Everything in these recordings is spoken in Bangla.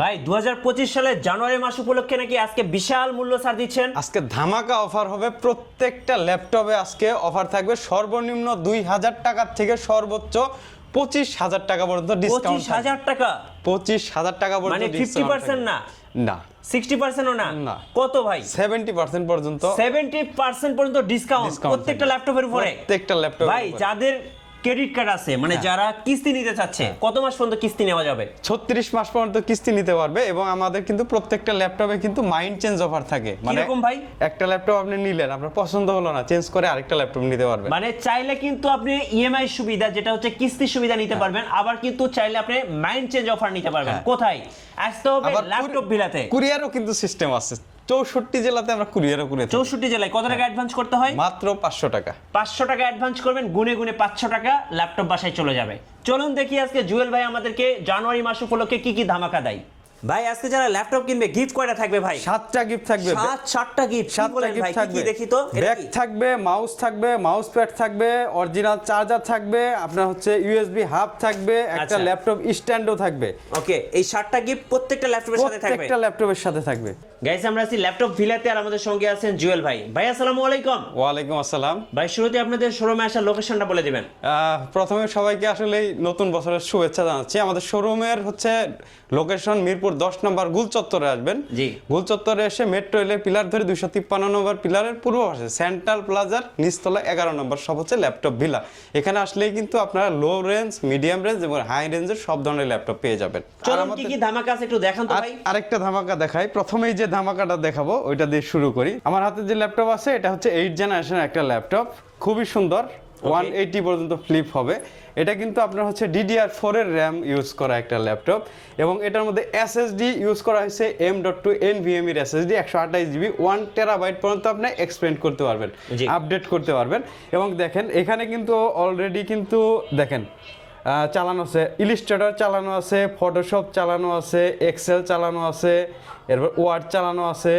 ভাই দু সালের জানুয়ারি মাস উপলক্ষে নাকি আজকে বিশাল মূল্য ছাড় দিচ্ছেন? আজকে ধামাকা অফার হবে। প্রত্যেকটা ল্যাপটপে আজকে অফার থাকবে। সর্বনিম্ন দুই হাজার টাকার থেকে সর্বোচ্চ পঁচিশ হাজার টাকা পর্যন্ত ডিসকাউন্ট পঁচিশ হাজার টাকা? পঁচিশ হাজার টাকা পর্যন্ত মানে ফিফটি পার্সেন্ট না? না। সিক্সটি পার্সেন্টও না? না। কত ভাই? সেভেন্টি পার্সেন্ট পর্যন্ত সেভেন্টি পার্সেন্ট পর্যন্ত ডিসকাউন্ট প্রত্যেকটা ল্যাপটপের উপরে। প্রত্যেকটা ল্যাপটপ ভাই যাদের ক্রেডিট কার্ড আছে মানে হ্যাঁ। যারা কিস্তি নিতে চাচ্ছে কত মাস পর্যন্ত কিস্তি নেওয়া যাবে ছত্রিশ মাস পর্যন্ত কিস্তি নিতে পারবে এবং আমাদের কিন্তু প্রত্যেকটা ল্যাপটপে কিন্তু মাইন্ড চেঞ্জ অফার থাকে মানে কীরকম ভাই? একটা ল্যাপটপ আপনি নিলেন আপনার পছন্দ হলো না চেঞ্জ করে আরেকটা ল্যাপটপ নিতে পারবেন মানে চাইলে কিন্তু আপনি ইএমআই সুবিধা যেটা হচ্ছে কিস্তি সুবিধা হ্যাঁ। নিতে পারবেন আবার কিন্তু চাইলে আপনি মাইন্ড চেঞ্জ অফার নিতে পারবেন হ্যাঁ। কোথায় আসতে হবে ল্যাপটপ বিলাতে কুরিয়ারও কিন্তু সিস্টেম আছে চৌষট্টি জেলাতে আমরা কুরিয়ারও করে। চৌষট্টি জেলায় কত টাকা অ্যাডভান্স করতে হয়? মাত্র পাঁচশো টাকা। পাঁচশো টাকা অ্যাডভান্স করবেন গুনে গুনে পাঁচশো টাকা ল্যাপটপ বাসায় চলে যাবে। চলুন দেখি আজকে জুয়েল ভাই আমাদেরকে জানুয়ারি মাস উপলক্ষে কি কি ধামাকা দেয়। ভাই আজকে যারা ল্যাপটপ কিনবে গিফট কয়টা থাকবে ভাই? সাতটা গিফট থাকবে। সাত সাতটা গিফট সাতটা গিফট থাকবে কি দেখি তো? ব্যাগ থাকবে মাউস থাকবে মাউস প্যাড থাকবে অরিজিনাল চার্জার থাকবে আপনার হচ্ছে ইউএসবি হাব থাকবে একটা আচ্ছা। ল্যাপটপ স্ট্যান্ডও থাকবে। ওকে এই সাতটা গিফট প্রত্যেকটা ল্যাপটপের সাথে থাকবে? প্রত্যেকটা ল্যাপটপের সাথে থাকবে। গাইস আমরা আছি ল্যাপটপ ভিলাতে আর আমাদের সঙ্গে আছেন জুয়েল ভাই। ভাই আসসালামু আলাইকুম। ওয়ালাইকুম আসসালাম। ভাই শুরুতে আপনাদের শোরুমে আসার লোকেশনটা বলে দিবেন। আহ, প্রথমে সবাইকে আসলে নতুন বছরের শুভেচ্ছা জানাচ্ছি। আমাদের শোরুমের হচ্ছে লোকেশন মিরপুর দশ নম্বর গুল চত্বরে আসবেন। জি। গুল চত্বরে এসে মেট্রো রেলের পিলার ধরে দুইশো তিপ্পান্ন নম্বর পিলারের পূর্ব পাশে সেন্ট্রাল প্লাজার নিচতলা এগারো নম্বর সব হচ্ছে ল্যাপটপ ভিলা এখানে আসলেই কিন্তু আপনারা লো রেঞ্জ মিডিয়াম রেঞ্জ এবং হাই রেঞ্জের সব ধরনের ল্যাপটপ পেয়ে যাবেন। কি ধামাকা আছে একটু দেখান তো আরেকটা ধামাকা দেখাই। প্রথমেই যে ধামাকাটা দেখাবো ওইটা দিয়ে শুরু করি। আমার হাতে যে ল্যাপটপ আছে এটা হচ্ছে এইট জেনারেশন একটা ল্যাপটপ খুবই সুন্দর। ওয়ান এইটি পর্যন্ত ফ্লিপ হবে। এটা কিন্তু আপনার হচ্ছে ডিডিআর ফোর এর র্যাম ইউজ করা একটা ল্যাপটপ এবং এটার মধ্যে এসএসডি ইউজ করা হয়েছে M dot two N VM এর এসএসডি একশো আঠাশ জিবি ওয়ান টেরাবাইট পর্যন্ত আপনি এক্সপেন্ড করতে পারবেন আপডেট করতে পারবেন এবং দেখেন এখানে কিন্তু অলরেডি কিন্তু দেখেন চালানো আছে ইলিস্ট্রেটর চালানো আছে ফটোশপ চালানো আছে এক্সেল চালানো আছে এরপর ওয়ার্ড চালানো আছে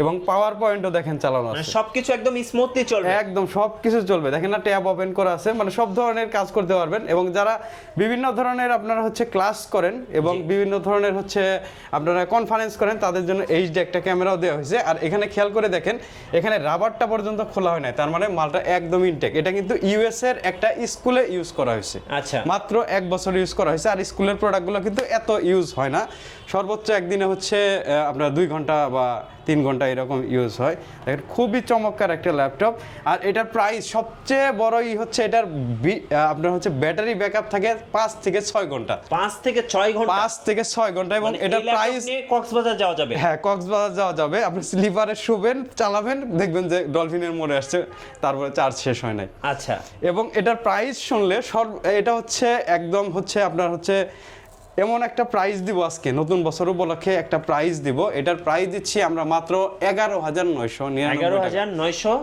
এবং পাওয়ার পয়েন্টও দেখেন চালানো মানে আছে। সবকিছু একদম স্মুথলি চলবে। একদম সবকিছু চলবে। দেখেন না ট্যাব ওপেন করা আছে মানে সব ধরনের কাজ করতে পারবেন এবং যারা বিভিন্ন ধরনের আপনারা হচ্ছে ক্লাস করেন এবং বিভিন্ন ধরনের হচ্ছে আপনারা কনফারেন্স করেন তাদের জন্য এইচডি একটা ক্যামেরাও দেওয়া হয়েছে। আর এখানে খেয়াল করে দেখেন এখানে রাবারটা পর্যন্ত খোলা হয় নাই। তার মানে মালটা একদম ইনটেক এটা কিন্তু ইউএস এর একটা স্কুলে ইউজ করা হয়েছে। আচ্ছা। মাত্র এক বছর ইউজ করা হয়েছে। আর স্কুলের প্রোডাক্টগুলো কিন্তু এত ইউজ হয় না। সর্বোচ্চ একদিনে হচ্ছে আপনার দুই ঘণ্টা বা তিন ঘণ্টা এরকম ইউজ হয়। দেখেন খুবই চমৎকার একটা ল্যাপটপ আর এটার প্রাইস সবচেয়ে বড় ই হচ্ছে এটার আপনার হচ্ছে ব্যাটারি ব্যাকআপ থাকে পাঁচ থেকে ছয় ঘণ্টা। পাঁচ থেকে ছয় ঘণ্টা? পাঁচ থেকে ছয় ঘণ্টা এবং মানে এটার প্রাইস কক্সবাজার যাওয়া যাবে? হ্যাঁ কক্সবাজার যাওয়া যাবে। আপনি স্লিপারে শুবেন চালাবেন দেখবেন যে ডলফিনের মোড়ে আসছে তারপরে চার্জ শেষ হয় নাই। আচ্ছা। এবং এটার প্রাইস শুনলে সর্ব এটা হচ্ছে একদম হচ্ছে আপনার হচ্ছে এমন একটা প্রাইজ দিব আজকে নতুন বছর উপলক্ষে একটা প্রাইজ দিব। এটার প্রাইজ দিচ্ছি আমরা মাত্র এগারো হাজার নয়শো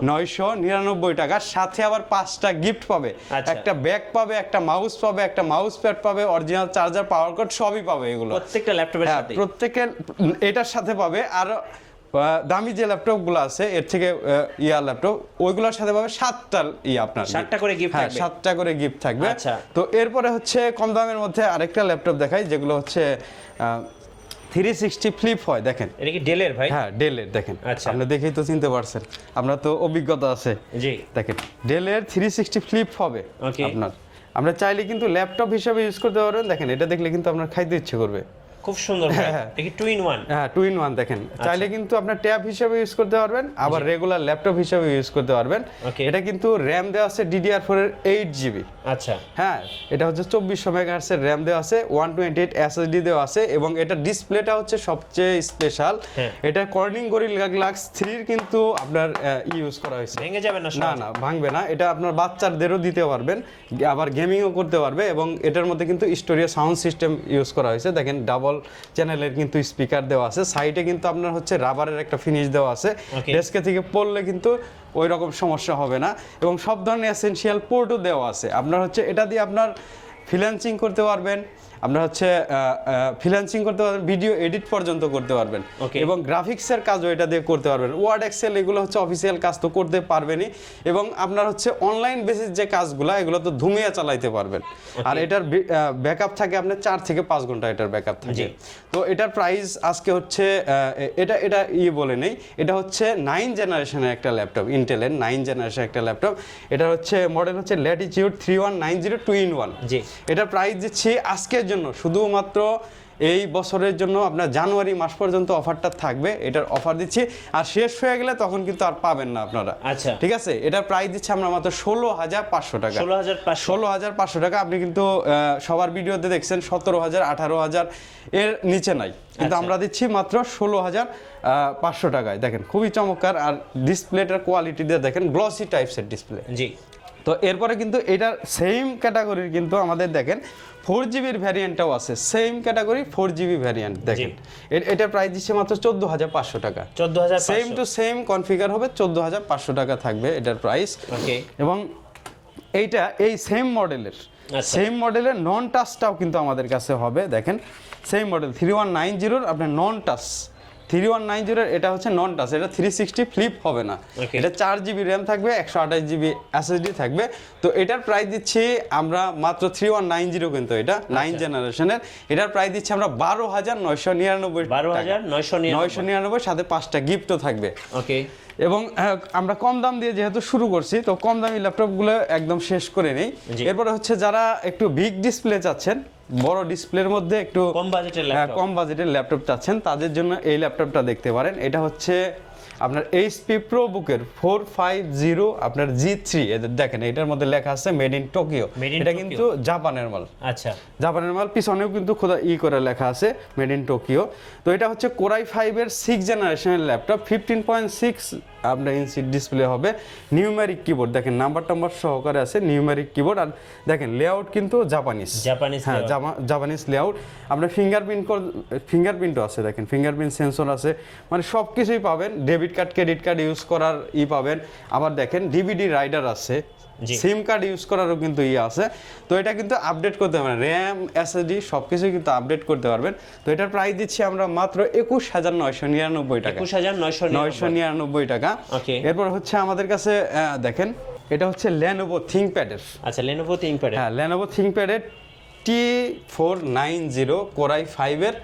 নয়শো নিরানব্বই টাকার সাথে আবার পাঁচটা গিফট পাবে। আচ্ছা। একটা ব্যাগ পাবে একটা মাউস পাবে একটা মাউস প্যাড পাবে অরিজিনাল চার্জার পাওয়ার কার্ড সবই পাবে এগুলো। প্রত্যেকটা ল্যাপটপের সাথে প্রত্যেকের এটার সাথে পাবে। আর দামি যে ল্যাপটপগুলো আছে এর থেকে আহ, ইয়া ল্যাপটপ ওইগুলোর সাথে পাবে সাতটা ইয়া আপনার সাতটা করে gift হ্যাঁ থাকবে। সাতটা করে গিফট থাকবে। আচ্ছা। তো এরপরে হচ্ছে কম দামের মধ্যে আরেকটা ল্যাপটপ দেখাই যেগুলো হচ্ছে থ্রি সিক্সটি ফ্লিপ হয় দেখেন। এটা কি ডেলের ভাই? হ্যাঁ ডেলের দেখেন। আচ্ছা। আপনি দেখেই তো চিনতে পারছেন। আপনার তো অভিজ্ঞতা আছে। জি। দেখেন ডেলের থ্রি সিক্সটি ফ্লিপ হবে. আপনার। আমরা চাইলে কিন্তু ল্যাপটপ হিসেবে ইউজ করতে পারবেন দেখেন এটা দেখলে কিন্তু আপনার খাইতে ইচ্ছে করবে। খুব সুন্দর হ্যাঁ। টু ইন ওয়ান হ্যাঁ টু ইন ওয়ান দেখেন। আচ্ছা। চাইলে কিন্তু আপনার ট্যাব হিসেবে ইউজ করতে পারবেন আবার রেগুলার ল্যাপটপ হিসেবে ইউজ করতে পারবেন। এটা কিন্তু র্যাম দেওয়া আছে ডিডিআর ফোর এর এইট জিবি আচ্ছা। হ্যাঁ এটা হচ্ছে চব্বিশশো মেগাহার্সের র্যাম দেওয়া আছে ওয়ান টোয়েন্টি এইট এসএসডি দেওয়া আছে এবং এটা ডিসপ্লেটা হচ্ছে সবচেয়ে স্পেশাল হ্যাঁ। এটা কর্নিং গরিলা গ্লাক্স থ্রির কিন্তু আপনার ইউজ করা হয়েছে। ভেঙে যাবে না না না ভাঙবে না। এটা আপনার বাচ্চাদেরও দিতে পারবেন আবার গেমিংও করতে পারবে এবং এটার মধ্যে কিন্তু স্টোরিয়া সাউন্ড সিস্টেম ইউজ করা হয়েছে। দেখেন ডাবল চ্যানেলের কিন্তু স্পিকার দেওয়া আছে। সাইডে কিন্তু আপনার হচ্ছে রাবারের একটা ফিনিশ দেওয়া আছে. ডেস্কে থেকে পড়লে কিন্তু ওই রকম সমস্যা হবে না। এবং সব ধরনের এসেনশিয়াল পোর্টও দেওয়া আছে। আপনার হচ্ছে এটা দিয়ে আপনার ফ্রিল্যান্সিং করতে পারবেন। আপনারা হচ্ছে ফ্রিল্যান্সিং করতে পারবেন ভিডিও এডিট পর্যন্ত করতে পারবেন. এবং গ্রাফিক্সের কাজও এটা দিয়ে করতে পারবেন। ওয়ার্ড এক্সেল এগুলো হচ্ছে অফিসিয়াল কাজ তো করতে পারবেনই। এবং আপনার হচ্ছে অনলাইন বেসিস যে কাজগুলো এগুলো তো ধুমিয়ে চালাইতে পারবেন। আর এটার ব্যাকআপ থাকে আপনার চার থেকে পাঁচ ঘণ্টা এটার ব্যাকআপ থাকে। তো এটার প্রাইস আজকে হচ্ছে এটা এটা ইয়ে বলে নেই। এটা হচ্ছে নাইন জেনারেশনের একটা ল্যাপটপ ইন্টেলের নাইন জেনারেশনের একটা ল্যাপটপ এটা হচ্ছে মডেল হচ্ছে Latitude three one nine zero two in one G. এটার প্রাইস দিচ্ছি আজকের জন্য শুধুমাত্র এই বছরের জন্য আপনার জানুয়ারি মাস পর্যন্ত অফারটা থাকবে এটার অফার দিচ্ছি। আর শেষ হয়ে গেলে তখন কিন্তু আর পাবেন না আপনারা। আচ্ছা। ঠিক আছে? এটার প্রাইস দিচ্ছি আমরা মাত্র ষোলো হাজার পাঁচশো টাকা। ষোলো হাজার পাঁচশো। ষোলো হাজার পাঁচশো টাকা আপনি কিন্তু সবার ভিডিওতে দেখছেন সতেরো হাজার আঠারো হাজার এর নিচে নাই। কিন্তু আচ্ছা। আমরা দিচ্ছি মাত্র ষোলো হাজার পাঁচশো টাকায়। দেখেন খুবই চমৎকার। আর ডিসপ্লেটার কোয়ালিটি দিয়ে দেখেন গ্লসি টাইপসের ডিসপ্লে জি। তো এরপরে কিন্তু এটার সেম ক্যাটাগরির কিন্তু আমাদের দেখেন ফোর জিবির ভ্যারিয়েন্টটাও আছে। Same category four GB variant দেখেন। এটার প্রাইস দিচ্ছে মাত্র চোদ্দ হাজার পাঁচশো টাকা। চোদ্দ হাজার সেম টু সেম কনফিগার হবে চোদ্দ হাজার পাঁচশো টাকা থাকবে এটার প্রাইস এবং এইটা এই সেম মডেলের। সেম মডেলের নন টাচটাও কিন্তু আমাদের কাছে হবে দেখেন। Same model three one nine জিরোর আপনার non touch three one nine জিরোর এটা হচ্ছে নন টাচ এটা থ্রি সিক্সটি ফ্লিপ হবে না। এটা চার জিবি র্যাম থাকবে একশো আঠাশ জিবি এসএসডি থাকবে। তো এটার প্রাইস দিচ্ছি আমরা মাত্র থ্রি ওয়ান নাইন জিরো কিন্তু এটা নাইন আচ্ছা। জেনারেশনের এটার প্রাইস দিচ্ছি আমরা বারো হাজার নয়শো নিরানব্বই বারো হাজার নয়শো নয়শো নিরানব্বই সাথে পাঁচটা গিফটও থাকবে। ওকে এবং আহ, আমরা কম দাম দিয়ে যেহেতু শুরু করছি তো কম দামি ল্যাপটপগুলো একদম শেষ করে নেই। এরপরে হচ্ছে যারা একটু বিগ ডিসপ্লে চাচ্ছেন বড় ডিসপ্লের মধ্যে একটু কম বাজেটের ল্যাপটপ কম বাজেটের ল্যাপটপ চাচ্ছেন। তাদের জন্য এই ল্যাপটপটা দেখতে পারেন। এটা হচ্ছে আপনার এইচপি প্রো বুকের ফোর ফাইভ জিরো আপনার জি থ্রি এদের দেখেন এটার মধ্যে লেখা আছে মেড ইন টোকিও এটা কিন্তু জাপানের মাল। আচ্ছা। জাপানের মাল পিছনেও কিন্তু খোদা ই করে লেখা আছে মেড ইন টোকিও তো এটা হচ্ছে কোরাই ফাইভের সিক্স জেনারেশনের ল্যাপটপ ফিফটিন পয়েন্ট সিক্স আপনার ইনসিট ডিসপ্লে হবে। নিউমেরিক কিবোর্ড দেখেন নাম্বার টাম্বার সহকারে আছে নিউমেরিক কিবোর্ড আর দেখেন লেআউট কিন্তু জাপানিজ জাপানিজ হ্যাঁ জাপানিজ লেআউট আপনার ফিঙ্গারপ্রিন্ট ফিঙ্গারপ্রিন্টও আছে দেখেন ফিঙ্গারপ্রিন্ট সেন্সর আছে। মানে সব কিছুই পাবেন debit card credit card use করার ই পাবেন। আবার দেখেন ডিভিডি রাইডার আছে। সিম কার্ড ইউজ করারও কিন্তু ইয়ে আছে। তো এটা কিন্তু আপডেট করতে পারবেন। র্যাম এসএসডি সব কিছুই কিন্তু আপডেট করতে পারবেন। তো এটার প্রাইস দিচ্ছি আমরা মাত্র একুশ হাজার নয়শো নিরানব্বই টাকা। একুশ হাজার নয়শো নয়শো নিরানব্বই টাকা। এরপর হচ্ছে আমাদের কাছে দেখেন এটা হচ্ছে ল্যানোভো থিঙ্কপ্যাডের আচ্ছা লেনোভো থিঙ্কপ্যাড হ্যাঁ Lenovo থিঙ্কপ্যাডের T four nine zero core i ফাইভের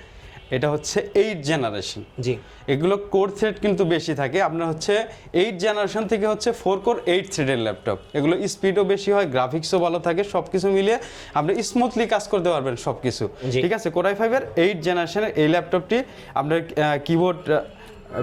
এটা হচ্ছে এইট জেনারেশন জি। এগুলো কোর থ্রেড কিন্তু বেশি থাকে। আপনার হচ্ছে এইট জেনারেশন থেকে হচ্ছে ফোর কোর এইট থ্রেডের ল্যাপটপ এগুলো স্পিডও বেশি হয় গ্রাফিক্সও ভালো থাকে সব কিছু মিলিয়ে আপনি স্মুথলি কাজ করতে পারবেন সব কিছু। ঠিক আছে? কোরাই ফাইভের এইট জেনারেশনের এই ল্যাপটপটি আপনার কিবোর্ড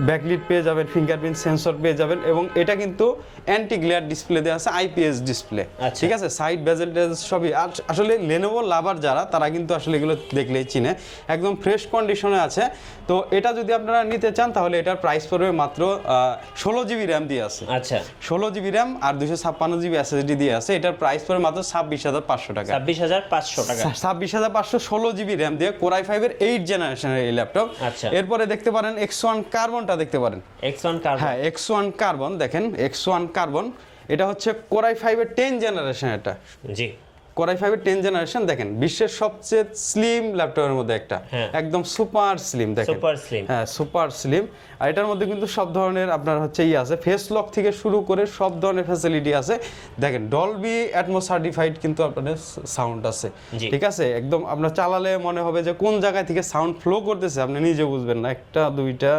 ব্যাকলিট পেয়ে যাবেন ফিঙ্গারপ্রিন্ট সেন্সর পেয়ে যাবেন এবং এটা কিন্তু অ্যান্টি গ্লেয়ার ডিসপ্লে দেওয়া আছে আইপিএস ডিসপ্লে আচ্ছা। ঠিক আছে? সাইড বেজেল সবই। আসলে লেনোভো লাভার যারা তারা কিন্তু আসলে এগুলো দেখলেই চিনে। একদম ফ্রেশ কন্ডিশনে আছে। তো এটা যদি আপনারা নিতে চান তাহলে এটার প্রাইস পড়বে মাত্র ষোলো জিবি র্যাম দিয়ে আছে। আচ্ছা। ষোলো জিবি র্যাম আর দুশো ছাপ্পান্ন জিবি এসএসডি দিয়ে আছে। এটার প্রাইস পড়বে মাত্র ছাব্বিশ হাজার পাঁচশো টাকা। ছাব্বিশ হাজার পাঁচশো টাকা। ছাব্বিশ হাজার পাঁচশো ষোলো জিবি র্যাম দিয়ে কোরাই ফাইভের এইট জেনারেশনের এই ল্যাপটপ আচ্ছা। এরপরে দেখতে পারেন এক্স ওয়ান কার্বনটা দেখতে পারেন। এক্স ওয়ান কার্বন হ্যাঁ এক্স ওয়ান কার্বন দেখেন এক্স ওয়ান কার্বন এটা হচ্ছে কোরাই ফাইভের টেন জেনারেশন এটা। জি। কোরাই ফাইভের টেন জেনারেশন দেখেন বিশ্বের সবচেয়ে স্লিম ল্যাপটপের মধ্যে একটা। হ্যাঁ। একদম সুপার স্লিম দেখেন। সুপার স্লিম হ্যাঁ সুপার স্লিম আর এটার মধ্যে কিন্তু সব ধরনের আপনার হচ্ছে ই আছে। ফেস লক থেকে শুরু করে সব ধরনের ফ্যাসিলিটি আছে। দেখেন ডলবি অ্যাটমো সার্টিফাইড কিন্তু আপনাদের সাউন্ড আছে। ঠিক আছে? একদম আপনার চালালে মনে হবে যে কোন জায়গায় থেকে সাউন্ড ফ্লো করতেছে আপনি নিজে বুঝবেন না। একটা দুইটা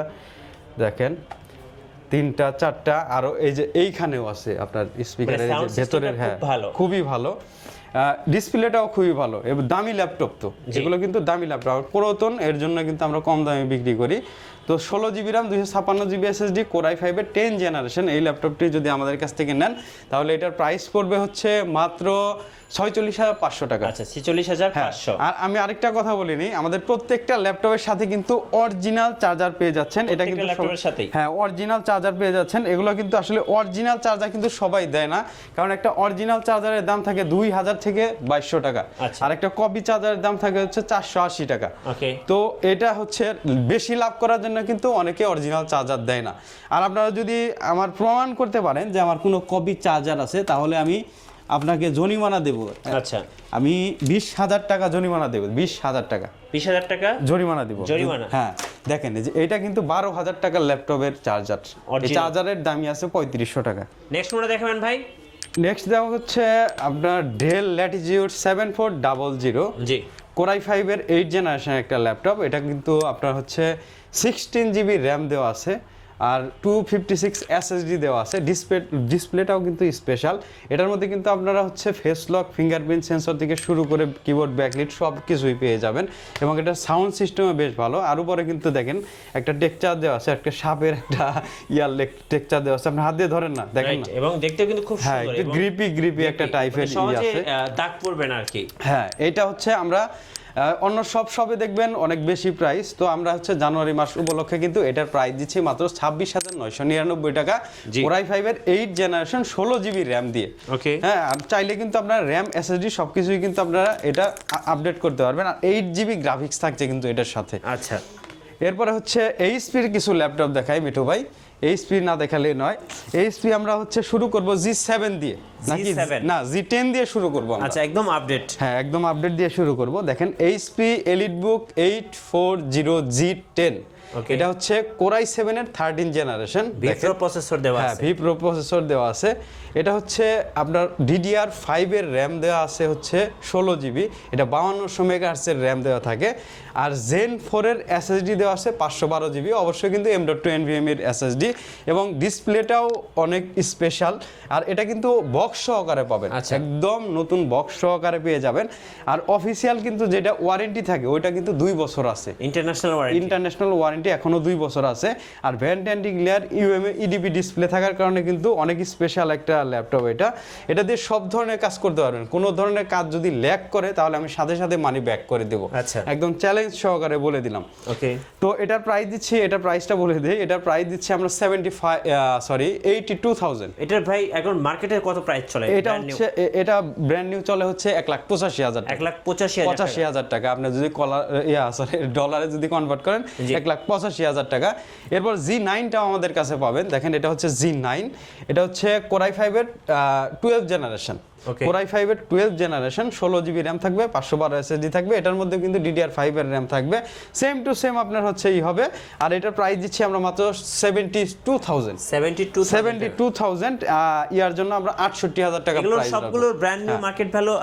দেখেন তিনটা চারটা আরও এই যে এইখানেও আছে আপনার স্পিকারের মানে ভেতরের হ্যাঁ ভালো। খুবই ভালো। ডিসপ্লেটাও খুবই ভালো এবং দামি ল্যাপটপ তো। যেগুলো কিন্তু দামি ল্যাপটপ পুরাতন এর জন্য কিন্তু আমরা কম দামে বিক্রি করি। তো ষোলো জিবি র্যাম দুশো ছাপ্পান্ন জিবি এসএসডি কোরাই ফাইভের টেন জেনারেশন এই ল্যাপটপটি যদি আমাদের কাছ থেকে নেন তাহলে এটার প্রাইস পড়বে হচ্ছে মাত্র ছয়চল্লিশ হাজার পাঁচশো টাকা। আচ্ছা ছিচল্লিশ হাজার হ্যাঁ, পাঁচশো আর আমি আরেকটা কথা বলিনি আমাদের প্রত্যেকটা ল্যাপটপের সাথে কিন্তু অরিজিনাল চার্জার পেয়ে যাচ্ছেন। এটা কিন্তু ল্যাপটপের? হ্যাঁ অরিজিনাল চার্জার পেয়ে যাচ্ছেন। এগুলো কিন্তু আসলে অরিজিনাল চার্জার কিন্তু সবাই দেয় না কারণ একটা অরিজিনাল চার্জারের দাম থাকে দুই হাজার থেকে বাইশশো টাকা। আচ্ছা। আর একটা কপি চার্জারের দাম থাকে হচ্ছে চারশো আশি টাকা। তো এটা হচ্ছে বেশি লাভ করার জন্য কিন্তু অনেকে অরিজিনাল চার্জার দেয় না। আর আপনারা যদি আমার প্রমাণ করতে পারেন যে আমার কোনো কপি চার্জার আছে তাহলে আমি আপনাকে জরিমানা দেব। আচ্ছা। আমি বিশ হাজার টাকা জরিমানা দেবো বিশ হাজার টাকা। বিশ হাজার টাকা? জরিমানা দিব। জরিমানা? হ্যাঁ দেখেন যে এটা কিন্তু বারো হাজার টাকার ল্যাপটপের চার্জার চার্জারের দামই আছে পঁয়ত্রিশশো টাকা। নেক্সট মনে দেখাবেন ভাই। নেক্সট দেওয়া হচ্ছে আপনার Dell Latitude seven four double zero G. Core i ফাইভের এইট জেনারেশন একটা ল্যাপটপ। এটা কিন্তু আপনার হচ্ছে সিক্সটিন জিবি র্যাম দেওয়া আছে আর টু ফিফটি সিক্স এসএসডি দেওয়া আছে। ডিসপ্লে ডিসপ্লেটাও কিন্তু স্পেশাল এটার মধ্যে কিন্তু আপনারা হচ্ছে ফেস লক ফিঙ্গারপ্রিন্ট সেন্সর থেকে শুরু করে কিবোর্ড ব্যাকলিট সব কিছুই পেয়ে যাবেন। এবং এটা সাউন্ড সিস্টেমও বেশ ভালো। আর উপরে কিন্তু দেখেন একটা টেকচার দেওয়া আছে একটা সাপের একটা ইয়ার টেকচার দেওয়া আছে। আপনি হাত দিয়ে ধরেন না দেখেন না? এবং দেখতেও কিন্তু খুব হ্যাঁ গ্রিপি গ্রিপি একটা মানে টাইপের আহ, দাগ পড়বে না আর কি। হ্যাঁ এটা হচ্ছে আমরা অন্য সব শপে দেখবেন অনেক বেশি প্রাইস তো আমরা হচ্ছে জানুয়ারি মাস উপলক্ষে কিন্তু এটার প্রাইস দিচ্ছি মাত্র ছাব্বিশ হাজার নয়শো নিরানব্বই টাকা। ওরাই ফাইভের এইট জেনারেশন ষোলো জিবি র্যাম দিয়ে। ওকে হ্যাঁ চাইলে কিন্তু আপনার র্যাম এসএসডি সব কিছুই কিন্তু আপনারা এটা আপডেট করতে পারবেন। আর এইট জিবি গ্রাফিক্স থাকছে কিন্তু এটার সাথে। আচ্ছা। এরপরে হচ্ছে এইচপির কিছু ল্যাপটপ দেখাই মিঠু ভাই। এইচপি না দেখালে নয়। এইচপি আমরা হচ্ছে শুরু করব জি সেভেন দিয়ে। নাকি না জি টেন দিয়ে শুরু করব আচ্ছা একদম আপডেট হ্যাঁ একদম আপডেট দিয়ে শুরু করব। দেখেন HP Elite Book eight four zero G ten. এটা হচ্ছে কোরাই সেভেনের থার্টিন জেনারেশন ভিপ্রো প্রসেসর দেওয়া হ্যাঁ আছে। ভি প্রো প্রসেসর দেওয়া আছে। এটা হচ্ছে আপনার ডিডিআর ফাইভের র্যাম দেওয়া আছে হচ্ছে ষোলো জিবি এটা বাউান্নশো মেগাহার্সের র্যাম দেওয়া থাকে। আর জেন ফোরের এসএসডি দেওয়া আছে পাঁচশো বারো জিবি অবশ্যই কিন্তু এম ডট টু এনভিএম এর এসএসডি এবং ডিসপ্লেটাও অনেক স্পেশাল আর এটা কিন্তু বক্স সহকারে পাবেন। আচ্ছা। একদম নতুন বক্স সহকারে পেয়ে যাবেন। আর অফিসিয়াল কিন্তু যেটা ওয়ারেন্টি থাকে ওইটা কিন্তু দুই বছর আছে। ইন্টারন্যাশনাল ওয়ারেন্টি ইন্টারন্যাশনাল ওয়ারেন্টি এখনও দুই বছর আছে। আর ভ্যান্টেন্টি গ্লেয়ার ইউএমএ ইডিপি ডিসপ্লে থাকার কারণে কিন্তু অনেক স্পেশাল একটা ল্যাপটপ এটা। এটা দিয়ে সব ধরনের কাজ করতে পারবেন। কোনো ধরনের কাজ যদি ল্যাক করে তাহলে আমি সাথে সাথে মানি ব্যাক করে দেবো। আচ্ছা। একদম চ্যালেঞ্জ সহকারে বলে দিলাম। ওকে। তো এটার প্রাইস দিচ্ছি এটার প্রাইসটা বলে দিই। এটার প্রাইস দিচ্ছি আমরা seventy five sorry eighty two thousand এটার ভাই এখন মার্কেটে কত প্রাইস চলে? এটা হচ্ছে এটা ব্র্যান্ড নিউ চলে হচ্ছে এক লাখ পঁচাশি হাজার এক লাখ পঁচাশি পঁচাশি হাজার টাকা। আপনি যদি কলার ইয়া সরি ডলারে যদি কনভার্ট করেন এক লাখ পঁচাশি হাজার টাকা। এরপর জি নাইনটাও আমাদের কাছে পাবেন। দেখেন, এটা হচ্ছে জি নাইন এটা হচ্ছে কোরাই ফাইভের টুয়েলভ জেনারেশন কোরাই ফাইভের টুয়েলভ জেনারেশন ষোলো জিবি র্যাম থাকবে পাঁচশো বারো এসএসডি থাকবে এটার মধ্যে কিন্তু ডিডিআর ফাইভের র্যাম থাকবে। সেম টু সেম আপনার হচ্ছে এই হবে আর এটার প্রাইস দিচ্ছি আমরা মাত্র seventy two thousand seventy two seventy two thousand ইয়ার জন্য আমরা আটষট্টি হাজার টাকা ব্র্যান্ড নিউ মার্কেট ভ্যালু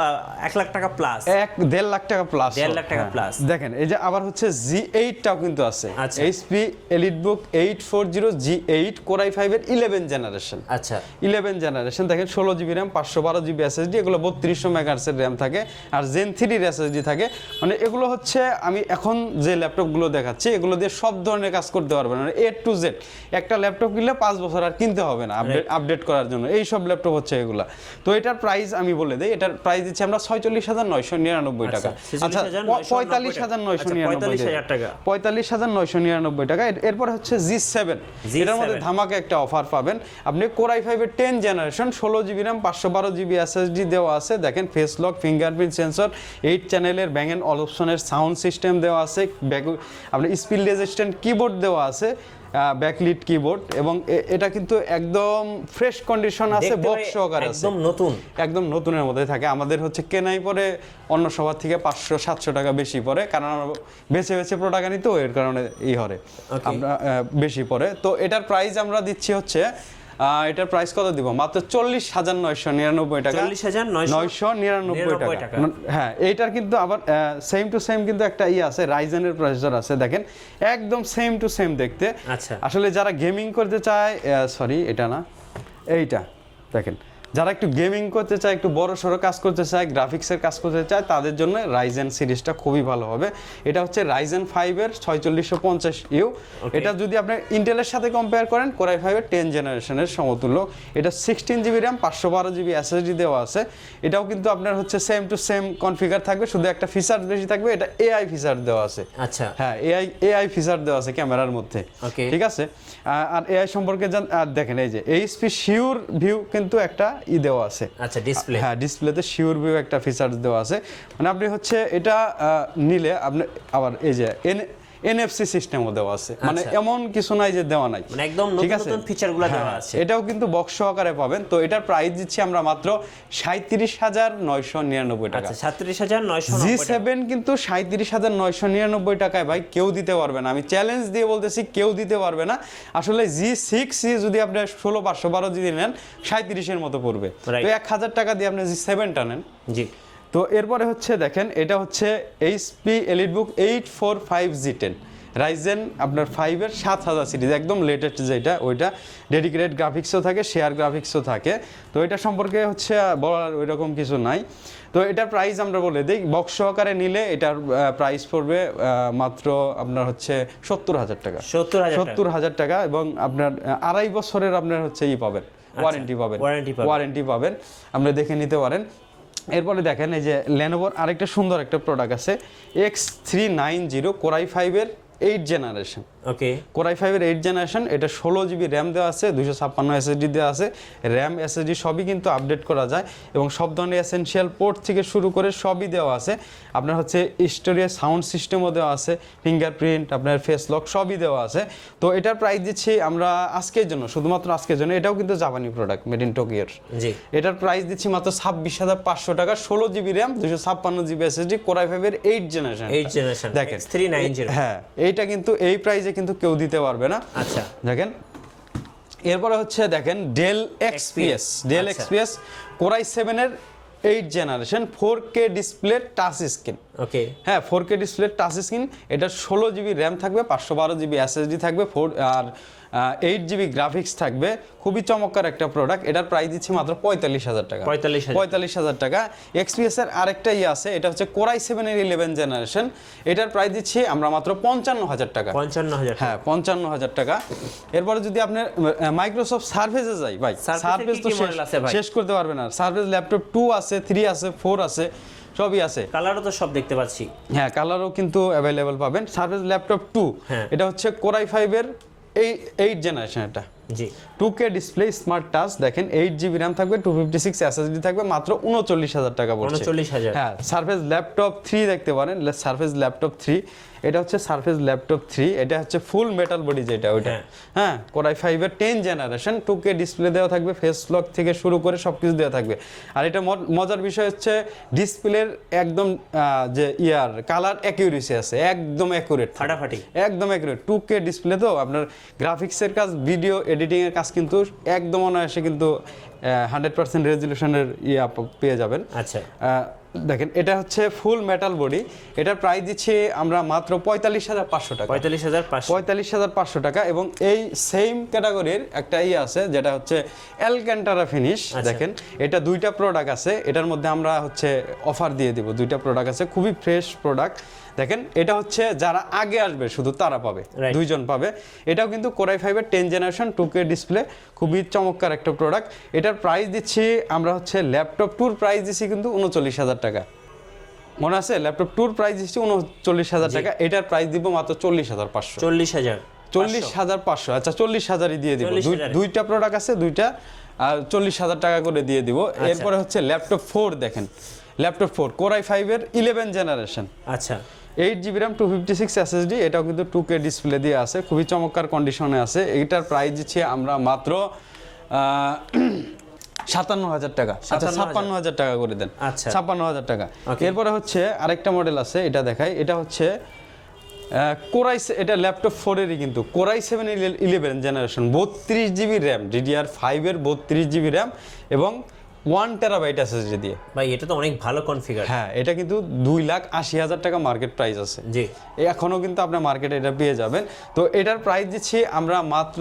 এক লাখ টাকা প্লাস এক দেড় লাখ টাকা প্লাস দেড় লাখ টাকা plus। দেখেন এই যে আবার হচ্ছে জি এইটটাও কিন্তু আছে। HP Elite Book eight four zero G eight core i ফাইভের ইলেভেন জেনারেশন আচ্ছা। ইলেভেন জেনারেশন দেখেন ষোলো জিবি র্যাম পাঁচশো বারো জিবি এসএসডি এগুলো বত্রিশশো মেগাহার্সের র্যাম থাকে আর জেন থ্রির এসএসডি থাকে। মানে এগুলো হচ্ছে আমি এখন যে ল্যাপটপগুলো দেখাচ্ছি এগুলো দিয়ে সব ধরনের কাজ করতে পারবেন মানে এ টু জেড একটা ল্যাপটপ কিনলে পাঁচ বছর আর কিনতে হবে না আপডেট আপডেট করার জন্য। এই সব ল্যাপটপ হচ্ছে এগুলা। তো এটার প্রাইস আমি বলে দিই এটার প্রাইস দিচ্ছি আমরা ছয়চল্লিশ হাজার নয়শো নিরানব্বই টাকা। আচ্ছা, আচ্ছা 46,990 পঁয়তাল্লিশ হাজার নয়শো আচ্ছা, নিরানব্বই টাকা। পঁয়তাল্লিশ হাজার নয়শো নিরানব্বই টাকা। এরপর হচ্ছে জি সেভেন এটার মধ্যে ধামাকে একটা অফার পাবেন। আপনি কোরাই ফাইভের টেন জেনারেশন ষোলো জিবি র্যাম পাঁচশো বারো জিবি এসএসডি দেওয়া আছে। দেখেন face lock fingerprint sensor eight চ্যানেলের ব্যাং অ্যান্ড অপশনের সাউন্ড সিস্টেম দেওয়া আছে। ব্যাক আপনার স্পিল রেজিস্ট্যান্ট কিবোর্ড দেওয়া আছে ব্যাকলিট কিবোর্ড এবং এটা কিন্তু একদম ফ্রেশ কন্ডিশন আছে বক্স সহকারে আছে। একদম নতুন। একদম নতুনের মধ্যে থাকে। আমাদের হচ্ছে কেনাই পরে অন্য সবার থেকে পাঁচশো সাতশো টাকা বেশি পড়ে কারণ বেছে বেছে প্রোডাক্ট আনি তো এর কারণে ই হরে। আমরা বেশি পড়ে তো এটার প্রাইস আমরা দিচ্ছি হচ্ছে এটার প্রাইস কত দিব? মাত্র চল্লিশ হাজার নয়শো নিরানব্বই টাকা। চল্লিশ হাজার নয়শো নিরানব্বই টাকা। হ্যাঁ এইটার কিন্তু আবার সেম টু সেম কিন্তু একটা ইয়ে আছে রাইজেনের প্রসেসর আছে দেখেন। একদম সেম টু সেম দেখতে। আচ্ছা। আসলে যারা গেমিং করতে চায় সরি এটা না এইটা দেখেন। যারা একটু গেমিং করতে চায় একটু বড় সড়ো কাজ করতে চায় গ্রাফিক্সের কাজ করতে চায় তাদের জন্য রাইজেন সিরিজটা খুবই ভালো হবে। এটা হচ্ছে রাইজেন ফাইভের ছয়চল্লিশশো পঞ্চাশ ইউ এটা যদি আপনি ইন্টেলের সাথে কম্পেয়ার করেন কোরাই ফাইভের টেন জেনারেশনের সমতুল্য। এটা সিক্সটিন জিবি র্যাম পাঁচশো বারো জিবি এসএসডি দেওয়া আছে। এটাও কিন্তু আপনার হচ্ছে সেম টু সেম কনফিগার থাকবে শুধু একটা ফিচার বেশি থাকবে এটা এআই ফিচার দেওয়া আছে। আচ্ছা। হ্যাঁ এআই এআই ফিচার দেওয়া আছে ক্যামেরার মধ্যে. ঠিক আছে? আর এআই সম্পর্কে দেখেন এই যে এইচপি শিওর ভিউ কিন্তু একটা ই দেওয়া আছে। আচ্ছা ডিসপ্লে হ্যাঁ ডিসপ্লেতে শিওর ভিউ একটা ফিচার্স দেওয়া আছে। মানে আপনি হচ্ছে এটা আহ, নিলে আপনি আবার এই যে এন এনএফসি সিস্টেমও দেওয়া আছে। মানে আচ্ছা। এমন কিছু নাই যে দেওয়া নাই। মানে একদম ঠিক নতুন আছে? নতুন ফিচারগুলো দেওয়া হ্যাঁ, আছে। এটাও কিন্তু বক্স সহকারে পাবেন। তো এটার প্রাইস দিচ্ছি আমরা মাত্র সাঁত্রিশ হাজার নয়শো নিরানব্বই টাকা। আচ্ছা সাতত্রিশ হাজার নয়শো জি সেভেন কিন্তু সাঁত্রিশ হাজার নয়শো নিরানব্বই টাকায় ভাই কেউ দিতে পারবে না। আমি চ্যালেঞ্জ দিয়ে বলতেছি কেউ দিতে পারবে না। আসলে জি সিক্স যদি আপনি ষোলো পাঁচশো বারো যদি নেন সাঁত্রিশের মতো পড়বে। তো এক হাজার টাকা দিয়ে আপনি জি সেভেনটা নেন। জি। তো এরপরে হচ্ছে দেখেন এটা হচ্ছে HP Elite Book eight four five G ten Ryzen আপনার ফাইভের সাত হাজার সিরিজ একদম লেটেস্ট যেটা ওইটা ডেডিকেটেড গ্রাফিক্সও থাকে শেয়ার গ্রাফিক্সও থাকে। তো এটা সম্পর্কে হচ্ছে বলার ওই রকম কিছু নাই। তো এটার প্রাইস আমরা বলে দিই বক্স সহকারে নিলে এটার প্রাইস পড়বে মাত্র আপনার হচ্ছে সত্তর হাজার টাকা। সত্তর হাজার টাকা। সত্তর হাজার টাকা এবং আপনার আড়াই বছরের আপনার হচ্ছে ই পাবেন ওয়ারেন্টি পাবেন। পাবেন। ওয়ারেন্টি পাবেন। আপনি দেখে নিতে পারেন। এরপরে দেখেন এই যে লেনোভোর আরেকটা সুন্দর একটা প্রোডাক্ট আছে X three nine zero core i ফাইভের eight generation okay core i ফাইভের এইট জেনারেশন এটা ষোলো জিবি র্যাম দেওয়া আছে দুশো ছাপ্পান্ন এসএসডি দেওয়া আছে। র্যাম এসএসডি সবই কিন্তু আপডেট করা যায় এবং সব ধরনের এসেনশিয়াল পোর্ট থেকে শুরু করে সবই দেওয়া আছে। আপনার হচ্ছে স্টোরিয়া সাউন্ড সিস্টেমও দেওয়া আছে ফিঙ্গারপ্রিন্ট আপনার ফেস লক সবই দেওয়া আছে। তো এটার প্রাইস দিচ্ছি আমরা আজকের জন্য শুধুমাত্র আজকের জন্য। এটাও কিন্তু জাপানি প্রোডাক্ট মেড ইন টোকিওর জি। এটার প্রাইস দিচ্ছি মাত্র ছাব্বিশ হাজার পাঁচশো টাকা ষোলো জিবি র্যাম দুশো ছাপ্পান্ন জিবি এসএসডি কোরাই ফাইভের এইট জেনারেশন এইট জেনারেশন দেখেন থ্রি নাইন জিরো হ্যাঁ এইটা কিন্তু এই প্রাইসে কিন্তু কেউ দিতে পারবে না। আচ্ছা। দেখেন এরপরে হচ্ছে দেখেন Dell XPS Dell. XPS core i সেভেনের eight generation four K display touch screen okay হ্যাঁ four K display touch screen এটা ষোলো জিবি র্যাম থাকবে পাঁচশো বারো জিবি এসএসডি থাকবে ফোর আর এইট জিবি গ্রাফিক্স থাকবে। খুবই চমৎকার একটা প্রোডাক্ট এটার প্রাইস দিচ্ছি মাত্র পঁয়তাল্লিশ হাজার টাকা। পঁয়তাল্লিশ পঁয়তাল্লিশ হাজার টাকা। এক্সপিএস এর আরেকটা ইয়ে আছে এটা হচ্ছে কোরাই সেভেনের ইলেভেন জেনারেশন এটার প্রাইস দিচ্ছি আমরা মাত্র পঞ্চান্ন হাজার টাকা। পঞ্চান্ন হাজার হ্যাঁ পঞ্চান্ন হাজার টাকা। এরপরে যদি আপনার মাইক্রোসফট সার্ফেসে যাই ভাই কি তো শেষ- ভাই? শেষ করতে পারবে না। সার্ফেস ল্যাপটপ টু আছে থ্রি আছে ফোর আছে সবই আছে। কালারও তো সব দেখতে পাচ্ছি। হ্যাঁ কালারও কিন্তু অ্যাভেলেবেল পাবেন। Surface laptop two. এটা হচ্ছে কোরাই ফাইভের এই এইট জেনারেশন এটা। জি। Two K display smart touch দেখেন এইট জিবি র্যাম থাকবে টু ফিফটি সিক্স এসএসডি থাকবে মাত্র উনচল্লিশ হাজার টাকা পড়ছে। উনচল্লিশ হাজার। হ্যাঁ সার্ফেস ল্যাপটপ থ্রি দেখতে পারেন সার্ফেস ল্যাপটপ থ্রি এটা হচ্ছে সার্ফেস ল্যাপটপ থ্রি এটা হচ্ছে ফুল মেটাল বডি যেটা ওইটা। হ্যাঁ। কোরাই ফাইভের ten generation two K display দেওয়া থাকবে ফেস লক থেকে শুরু করে সব কিছু দেওয়া থাকবে। আর এটা মজার বিষয় হচ্ছে ডিসপ্লের একদম যে ইয়ার কালার অ্যাকিউরেসি আছে একদম অ্যাকুরেট ফাটাফাটি। একদম অ্যাকুরেট টু কে ডিসপ্লে তো আপনার গ্রাফিক্সের কাজ ভিডিও এডিটিংয়ের কাজ কিন্তু একদম অনায়াসে কিন্তু হান্ড্রেড পার্সেন্ট রেজলিউশনের ইয়ে পেয়ে যাবেন। আচ্ছা। দেখেন এটা হচ্ছে ফুল মেটাল বডি এটার প্রাইস দিচ্ছি আমরা মাত্র পঁয়তাল্লিশ হাজার পাঁচশো টাকা। পঁয়তাল্লিশ হাজার পঁয়তাল্লিশ হাজার পাঁচশো টাকা এবং এই সেম ক্যাটাগরির একটা ইয়ে আছে যেটা হচ্ছে অ্যালক্যান্টারা ফিনিশ আচ্ছা। দেখেন এটা দুইটা প্রোডাক্ট আছে এটার মধ্যে আমরা হচ্ছে অফার দিয়ে দিব। দুইটা প্রোডাক্ট আছে খুবই ফ্রেশ প্রোডাক্ট দেখেন এটা হচ্ছে যারা আগে আসবে শুধু তারা পাবে দুইজন পাবে। এটাও কিন্তু কোরাই ফাইভের ten generation two K display খুবই চমৎকার একটা প্রোডাক্ট এটার প্রাইস দিচ্ছি আমরা হচ্ছে ল্যাপটপ টুর প্রাইস দিচ্ছি কিন্তু উনচল্লিশ হাজার টাকা। মনে আছে? ল্যাপটপ টুর প্রাইস দিচ্ছি উনচল্লিশ হাজার টাকা এটার প্রাইস দিব মাত্র চল্লিশ হাজার পাঁচশো। চল্লিশ হাজার চল্লিশ হাজার পাঁচশো আচ্ছা চল্লিশ হাজারই দিয়ে দিব। দুই- দুইটা প্রোডাক্ট আছে দুইটা আর চল্লিশ হাজার টাকা করে দিয়ে দিব। আচ্ছা। এরপরে হচ্ছে ল্যাপটপ ফোর দেখেন। ল্যাপটপ ফোর কোরাই ফাইভের ইলেভেন জেনারেশন আচ্ছা। Eight GB RAM two fifty six SSD এটাও কিন্তু টু কে ডিসপ্লে দিয়ে আছে খুবই চমৎকার কন্ডিশনে আছে। এইটার প্রাইস দিচ্ছি আমরা মাত্র সাতান্ন হাজার টাকা। আচ্ছা ছাপ্পান্ন হাজার টাকা করে দেন। আচ্ছা। ছাপ্পান্ন হাজার টাকা. এরপরে হচ্ছে আরেকটা মডেল আছে এটা দেখাই। এটা হচ্ছে কোরাই এটা ল্যাপটপ ফোরেরই কিন্তু। Core i seven eleven generation বত্রিশ জিবি র্যাম ডিডিআর ফাইভের বত্রিশ জিবি র্যাম এবং ওয়ান টেরাবাইট এসএসডি দিয়ে। ভাই এটা তো অনেক ভালো কনফিগার হ্যাঁ এটা কিন্তু দুই লাখ আশি হাজার টাকা মার্কেট প্রাইস আছে। জি। এখনও কিন্তু আপনার মার্কেটে এটা পেয়ে যাবেন। তো এটার প্রাইস দিচ্ছি আমরা মাত্র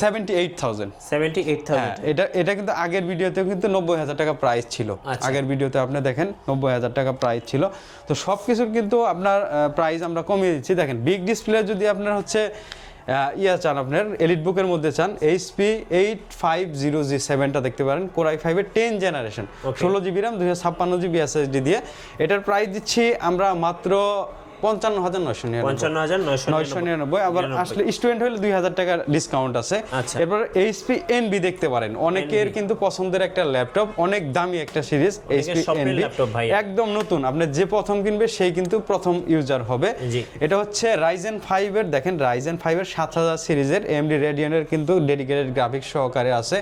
seventy eight thousand seventy eight thousand এটা এটা কিন্তু আগের ভিডিওতেও কিন্তু নব্বই হাজার টাকা প্রাইস ছিল। আচ্ছা। আগের ভিডিওতে আপনি দেখেন নব্বই হাজার টাকা প্রাইস ছিল। তো সব কিছুর কিন্তু আপনার প্রাইস আমরা কমিয়ে দিচ্ছি। দেখেন বিগ ডিসপ্লে যদি আপনার হচ্ছে ইয়া চান আপনার এলিট বুকের মধ্যে চান HP eight five zero G সেভেনটা দেখতে পারেন কোরাই ফাইভের টেন জেনারেশন. ষোলো জিবি র্যাম দুশো ছাপ্পান্ন জিবি এসএসডি দিয়ে এটার প্রাইস দিচ্ছি আমরা মাত্র পঞ্চান্ন হাজার নয়শো পঞ্চান্ন হাজার নয়শো নিরানব্বই। আবার আসলে স্টুডেন্ট হলে দুই হাজার টাকার ডিসকাউন্ট আছে। আচ্ছা। এরপর এইচপি এনবি দেখতে পারেন। অনেকের কিন্তু পছন্দের একটা ল্যাপটপ অনেক দামি একটা সিরিজ এইচপি এনবি একদম নতুন। আপনি যে প্রথম কিনবে সেই কিন্তু প্রথম ইউজার হবে। এটা হচ্ছে রাইজেন ফাইভ এর দেখেন রাইজেন ফাইভ এর সাত হাজার সিরিজের এমডি রেডিয়নের কিন্তু ডেডিকেটেড গ্রাফিক্স সহকারে আছে।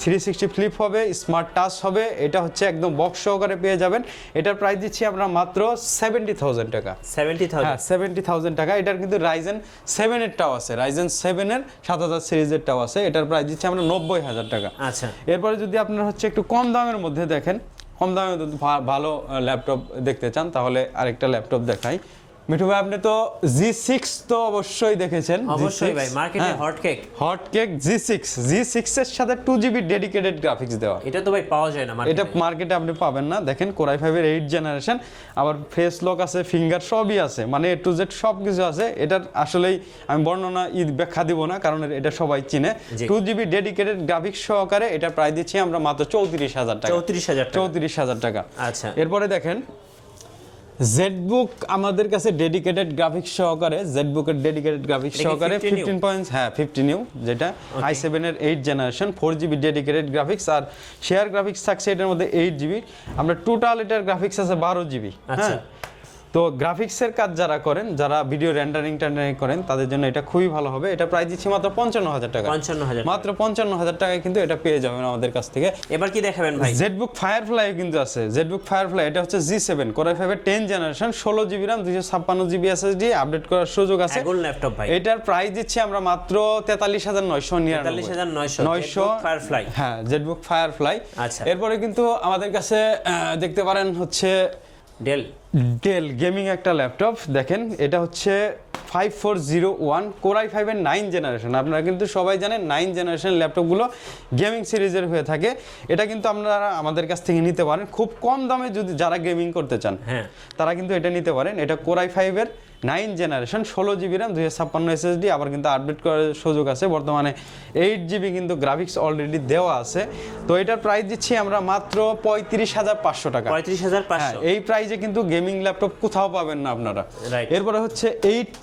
থ্রি সিক্সটি ফ্লিপ হবে স্মার্ট টাচ হবে এটা হচ্ছে একদম বক্স সহকারে পেয়ে যাবেন। এটার প্রাইস দিচ্ছি আমরা মাত্র সেভেন্টি থাউজেন্ড টাকা। সেভেন্টি হ্যাঁ সেভেন্টি থাউজেন্ড টাকা। এটার কিন্তু রাইজেন সেভেনের টাও আছে। রাইজেন সেভেনের সাত হাজার সিরিজের টাও আছে। এটার প্রাইস দিচ্ছি আমরা নব্বই হাজার টাকা। আচ্ছা। এরপরে যদি আপনার হচ্ছে একটু কম দামের মধ্যে দেখেন কম দামে যদি ভালো ল্যাপটপ দেখতে চান তাহলে আরেকটা ল্যাপটপ দেখাই। মিঠু ভাই আপনি তো জি সিক্স তো অবশ্যই দেখেছেন। অবশ্যই ভাই মার্কেটে hot cake hot cake G six G six এর সাথে টু জিবি ডেডিকেটেড গ্রাফিক্স দেওয়া। এটা তো ভাই পাওয়া যায় না এটা মার্কেটে আপনি পাবেন না। দেখেন কোরাই ফাইভের এইট জেনারেশন আবার ফেস লক আছে ফিঙ্গার সবই আছে। মানে এ টু জেড সব কিছু আছে। এটার আসলেই আমি বর্ণনা ঈদ ব্যাখ্যা দিব না কারণ এটা সবাই চিনে। টু জিবি ডেডিকেটেড গ্রাফিক্স সহকারে এটা প্রায় দিচ্ছি আমরা মাত্র চৌত্রিশ হাজার টাকা। চৌত্রিশ হাজার টাকা। চৌত্রিশ হাজার টাকা। আচ্ছা। এরপরে দেখেন জেডবুক আমাদের কাছে ডেডিকেটেড গ্রাফিক্স সহকারে জেডবুকের ডেডিকেটেড গ্রাফিক্স সহকারে 15 new? ফিফটিন পয়েন্ট হ্যাঁ ফিফটিন ইউ যেটা আই সেভেনের eight generation four GB dedicated graphics আর শেয়ার গ্রাফিক্স থাকছে এটার মধ্যে এইট জিবি আমরা টোটাল এটার গ্রাফিক্স আছে বারো জিবি আচ্ছা। হ্যাঁ তো গ্রাফিক্সের কাজ যারা করেন যারা ভিডিও রেন্ডারিং টেন্ডারিং করেন তাদের জন্য এটা খুবই ভালো হবে। এটা প্রায় দিচ্ছি মাত্র পঞ্চান্ন হাজার টাকা। পঞ্চান্ন হাজার মাত্র পঞ্চান্ন হাজার টাকায় কিন্তু এটা পেয়ে যাবেন আমাদের কাছ থেকে। এবার কি দেখাবেন ভাই? জেডবুক ফায়ারফ্লাই কিন্তু আছে। জেডবুক ফায়ারফ্লাই এটা হচ্ছে জি সেভেন কোরাই ফাইভের টেন জেনারেশন ষোলো জিবি রাম দুইশো ছাপ্পান্ন জিবি এসএসডি আপডেট করার সুযোগ আছে। ল্যাপটপ ভাই। এটার প্রাইস দিচ্ছি আমরা মাত্র তেতাল্লিশ হাজার নয়শো তেতাল্লিশ হাজার নয়শো। নয়শো ফায়ারফ্লাই হ্যাঁ জেডবুক ফায়ারফ্লাই আচ্ছা। এরপরে কিন্তু আমাদের কাছে দেখতে পারেন হচ্ছে ডেল ডেল গেমিং একটা ল্যাপটপ দেখেন এটা হচ্ছে five four zero one core i ফাইভের নাইন জেনারেশন আপনারা কিন্তু সবাই জানেন নাইন জেনারেশন ল্যাপটপগুলো গেমিং সিরিজের হয়ে থাকে। এটা কিন্তু আপনারা আমাদের কাছ থেকে নিতে পারেন। খুব কম দামে যদি যারা গেমিং করতে চান হ্যাঁ। তারা কিন্তু এটা নিতে পারেন। এটা কোরাই ফাইভের নাইন জেনারেশন ষোলো জিবি র্যাম দুই ছাপ্পান্ন এসএসডি আবার কিন্তু আপডেট করার সুযোগ আছে। বর্তমানে এইট জিবি কিন্তু গ্রাফিক্স অলরেডি দেওয়া আছে। তো এটার প্রাইস দিচ্ছি আমরা মাত্র পঁয়ত্রিশ হাজার পাঁচশো টাকা। পঁয়ত্রিশ হাজার হ্যাঁ পাঁচশো এই প্রাইজে কিন্তু গেমিং ল্যাপটপ কোথাও পাবেন না আপনারা। এরপরে হচ্ছে eight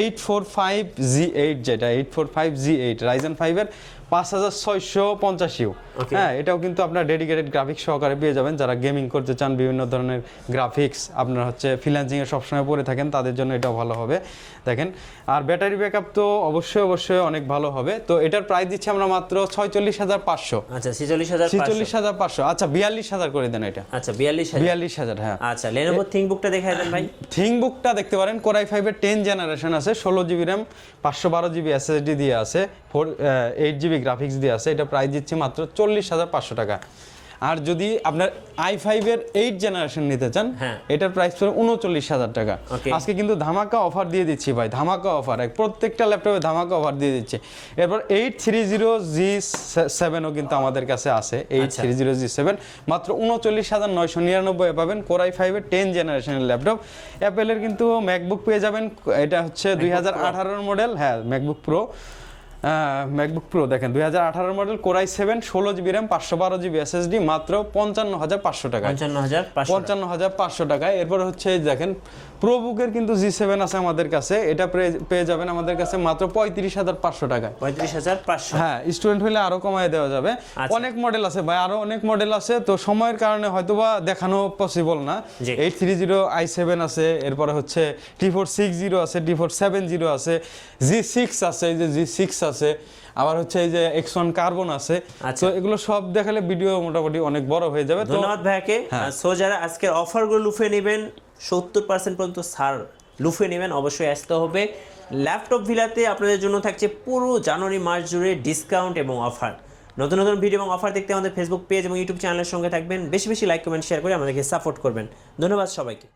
eight four five G eight যেটা eight four five G eight Ryzen ফাইভের পাঁচ হাজার ছয়শো পঞ্চাশিও. হ্যাঁ এটাও কিন্তু আপনার ডেডিকেটেড গ্রাফিক্স সহকারে পেয়ে যাবেন। যারা গেমিং করতে চান বিভিন্ন ধরনের গ্রাফিক্স আপনার হচ্ছে ফ্রিল্যান্সিংয়ে সবসময় পড়ে থাকেন তাদের জন্য এটাও ভালো হবে। দেখেন আর ব্যাটারি ব্যাকআপ তো অবশ্যই অবশ্যই অনেক ভালো হবে। তো এটার প্রাইস দিচ্ছি আমরা মাত্র ছয়চল্লিশ হাজার পাঁচশো। আচ্ছা ছিচল্লিশ হাজার ছিচল্লিশ হাজার পাঁচশো। আচ্ছা বিয়াল্লিশ হাজার করে দেন এটা। আচ্ছা বিয়াল্লিশ বিয়াল্লিশ হাজার হ্যাঁ। আচ্ছা লেনোভো থিংকবুকটা দেখাই দেন ভাই। থিংবুকটা দেখতে পারেন কোরাই ফাইভের টেন জেনারেশন আছে ষোলো জিবি র্যাম পাঁচশো বারো জিবি এসএসডি দিয়ে আছে ফোর এইট জিবি গ্রাফিক্স দিয়ে আছে। এটা প্রাইস দিচ্ছি মাত্র চল্লিশ হাজার পাঁচশো টাকা। আর যদি আপনার আই ফাইভের এইট জেনারেশন নিতে চান হ্যাঁ। এটার প্রাইস পড়ে উনচল্লিশ হাজার টাকা। আজকে কিন্তু ধামাকা অফার দিয়ে দিচ্ছি ভাই ধামাকা অফার প্রত্যেকটা ল্যাপটপে ধামাকা অফার দিয়ে দিচ্ছে। এরপর এইট থ্রি জিরো জি সেভেনও কিন্তু আমাদের কাছে আছে eight. Three zero G seven মাত্র উনচল্লিশ হাজার নয়শো নিরানব্বই পাবেন কোরাই ফাইভের টেন জেনারেশনের ল্যাপটপ অ্যাপেলের কিন্তু ম্যাকবুক পেয়ে যাবেন এটা হচ্ছে দুই হাজার আঠারোর মডেল হ্যাঁ ম্যাকবুক প্রো ম্যাকবুক প্রো দেখেন দুই হাজার আঠারো মডেল কোরাই সেভেন ষোলো জিবি র্যাম পাঁচশো বারো জিবি ডি মাত্র পঞ্চান্ন হাজার পাঁচশো টাকা পঞ্চান্ন হাজার পাঁচশো পঞ্চান্ন হাজার পাঁচশো টাকা এরপর হচ্ছে এই দেখেন প্রোবুকের কিন্তু জি সেভেন আছে আমাদের কাছে। এটা পেয়ে- যাবেন আমাদের কাছে মাত্র পঁয়ত্রিশ হাজার পাঁচশো টাকায়। পঁয়ত্রিশ হাজার পাঁচশো। হ্যাঁ স্টুডেন্ট হলে আরও কমায় দেওয়া যাবে। আচ্ছা। অনেক মডেল আছে ভাই আরও অনেক মডেল আছে। তো সময়ের কারণে হয়তোবা দেখানো পসিবল না। Eight three zero i seven আছে এরপরে হচ্ছে টি ফোর সিক্স জিরো আছে টি ফোর সেভেন জিরো আছে জি সিক্স আছে এই যে জি সিক্স আছে আবার হচ্ছে এই যে এক্স ওয়ান কার্বন আছে। আচ্ছা। তো এগুলো সব দেখালে ভিডিও মোটামুটি অনেক বড় হয়ে যাবে। তো ধন্যবাদ ভাইয়াকে। হ্যাঁ। সো যারা আজকের অফারগুলো লুফে নেবেন সত্তর পার্সেন্ট পর্যন্ত সার লুফে নেবেন, অবশ্যই আসতে হবে। ল্যাপটপ ভিলাতে আপনাদের জন্য থাকছে পুরো জানুয়ারি মাস জুড়ে ডিসকাউন্ট এবং অফার নতুন নতুন ভিডিও এবং অফার দেখতে আমাদের ফেসবুক পেজ এবং ইউটিউব চ্যানেলের সঙ্গে থাকবেন। বেশি বেশি লাইক কমেন্ট শেয়ার করে আমাদেরকে সাপোর্ট করবেন। ধন্যবাদ সবাইকে।